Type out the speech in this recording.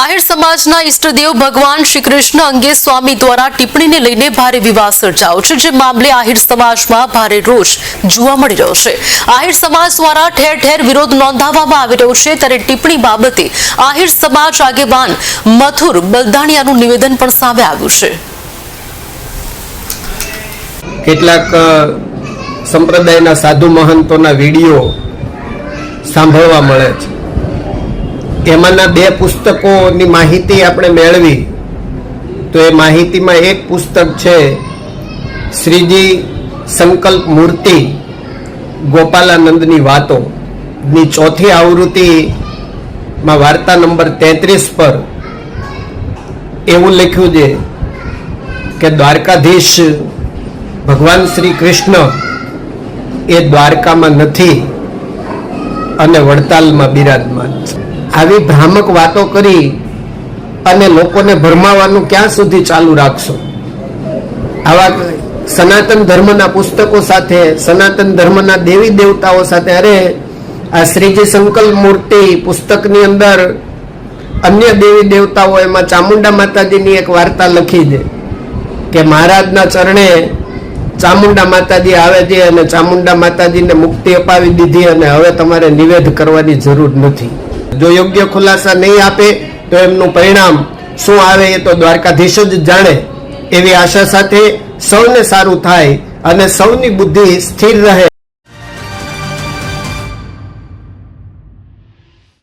આહિર સમાજના ઈષ્ટદેવ ભગવાન શ્રી કૃષ્ણ અંગે સ્વામી દ્વારા ટિપ્પણીને લઈને ભારે વિવાદ સર્જાયો છે, જે મામલે આહિર સમાજમાં ભારે રોષ જોવા મળી રહ્યો છે. આહિર સમાજ દ્વારા ઠેર ઠેર વિરોધ નોંધાવવામાં આવી રહ્યો છે, ત્યારે ટિપ્પણી બાબતે આહિર સમાજ આગેવાન મથુર બલદાણિયાનું નિવેદન પણ સામે આવ્યું છે. કેટલાક સંપ્રદાયના સાધુ મહંતોના વીડિયો સાંભળવા મળે છે. એમાંના બે પુસ્તકોની માહિતી આપણે મેળવી. તો એ માહિતીમાં એક પુસ્તક છે, શ્રીજી સંકલ્પ મૂર્તિ ગોપાલાનંદની વાતો. ની ચોથી આવૃત્તિમાં વાર્તા નંબર તેત્રીસ પર એવું લખ્યું છે કે દ્વારકાધીશ ભગવાન શ્રી કૃષ્ણ એ દ્વારકામાં નથી અને વડતાલમાં બિરાજમાન છે. આવી ભ્રામક વાતો કરી અને લોકોને ભરમાવાનું ક્યાં સુધી ચાલુ રાખશો? આવા સનાતન ધર્મના પુસ્તકો સાથે, સનાતન ધર્મના દેવી દેવતાઓ સાથે, અરે, આ શ્રીજી સંકલ્પ મૂર્તિ પુસ્તકની અંદર અન્ય દેવી દેવતાઓ એમાં ચામુંડા માતાજીની એક વાર્તા લખી છે કે મહારાજના ચરણે ચામુંડા માતાજી આવે છે અને ચામુંડા માતાજીને મુક્તિ અપાવી દીધી અને હવે તમારે નિવેદ કરવાની જરૂર નથી. જો યોગ્ય ખુલાસા નહીં આપે તો એમનું પરિણામ શું આવે એ તો દ્વારકાધીશ જ જાણે. એવી આશા સાથે સૌને સારું થાય અને સૌની બુદ્ધિ સ્થિર રહે.